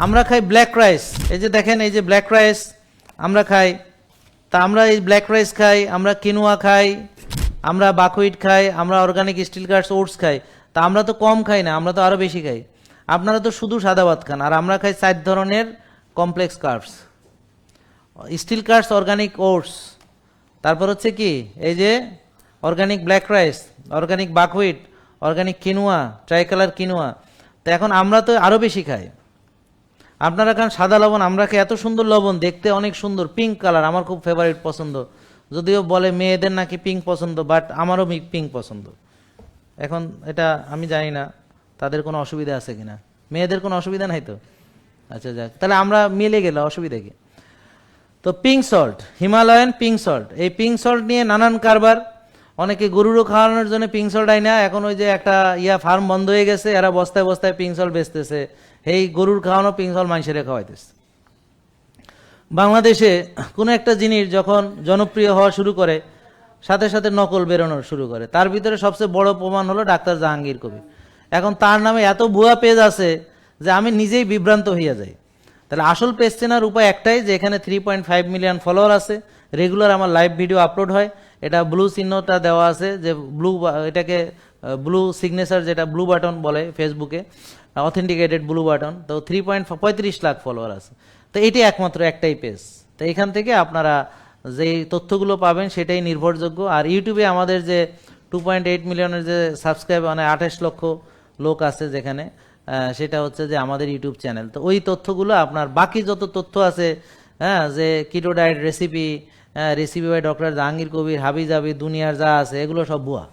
আমরা খাই black rice এই যে দেখেন, এই যে ব্ল্যাক রাইস আমরা খাই। তা আমরা এই ব্ল্যাক রাইস খাই, আমরা কিনোয়া খাই, আমরা বাকুইট খাই, আমরা অর্গানিক স্টিল কার্ডস ওটস খাই। তা আমরা তো কম খাই না, আমরা তো আরও বেশি খাই। আপনারা তো শুধু সাদা ভাত খান, আর আমরা খাই চার ধরনের complex carbs steel cards organic oats তারপর হচ্ছে কি, এই যে organic black rice organic buckwheat organic quinoa tricolour quinoa তো এখন আমরা তো আরও বেশি খাই। আপনারা খান সাদা লবণ, আমরা খাই এত সুন্দর লবণ? দেখতে অনেক সুন্দর পিঙ্ক কালার আমার খুব ফেভারিট পছন্দ। যদিও বলে মেয়েদের নাকি পিঙ্ক পছন্দ বাট আমারও পিঙ্ক পছন্দ। এখন এটা আমি জানি না, তাদের কোনো অসুবিধা আছে কিনা। মেয়েদের কোনো অসুবিধা নাই তো? আচ্ছা যাক। তাহলে আমরা মিলে গেলে, অসুবিধা কি? তো pink salt Himalayan pink salt এই পিঙ্ক সল্ট নিয়ে নানান কারবার অনেকে গরুরও খাওয়ানোর জন্য পিঙ্ক সল্ট আই না এখন ওই যে একটা ইয়া ফার্ম বন্ধ হয়ে গেছে, এরা বস্তায় বস্তায় পিঙ্ক সল্ট বেচতেছে। এই গরুর খাওয়ানো পিংসল মানুষের খাওয়াইতেছে। বাংলাদেশে কোনো একটা জিনিস যখন জনপ্রিয় হওয়া শুরু করে, সাথে সাথে নকল বেরোনো শুরু করে। তার ভিতরে সবচেয়ে বড় প্রমাণ হলো ডাক্তার জাহাঙ্গীর কবির এখন তার নামে এত ভুয়া পেজ আছে যে আমি নিজেই বিভ্রান্ত হইয়া যাই। তাহলে আসল পেজ চেনার উপায় একটাই যে এখানে three point five million follower আছে। রেগুলার আমার লাইভ ভিডিও আপলোড হয়। এটা ব্লু চিহ্নটা দেওয়া আছে যে ব্লু এটাকে ব্লু সিগনেচার যেটা ব্লু বাটন বলে ফেসবুকে অথেন্টিকেটেড ব্লু বাটন তো থ্রি পয়েন্ট পঁয়ত্রিশ লাখ ফলোয়ার আছে। তো এটি একমাত্র একটাই পেজ তো এখান থেকে আপনারা যেই তথ্যগুলো পাবেন সেটাই নির্ভরযোগ্য। আর ইউটিউবে আমাদের যে টু পয়েন্ট এইট মিলিয়নের যে সাবস্ক্রাইব মানে আঠাশ লক্ষ লোক আছে যেখানে সেটা হচ্ছে যে আমাদের ইউটিউব চ্যানেল তো ওই তথ্যগুলো আপনার বাকি যত তথ্য আছে হ্যাঁ যে keto diet recipe recipe by doctor Jahangir Kabir হাবি জাবি দুনিয়ার যা আছে এগুলো সব ভুয়া।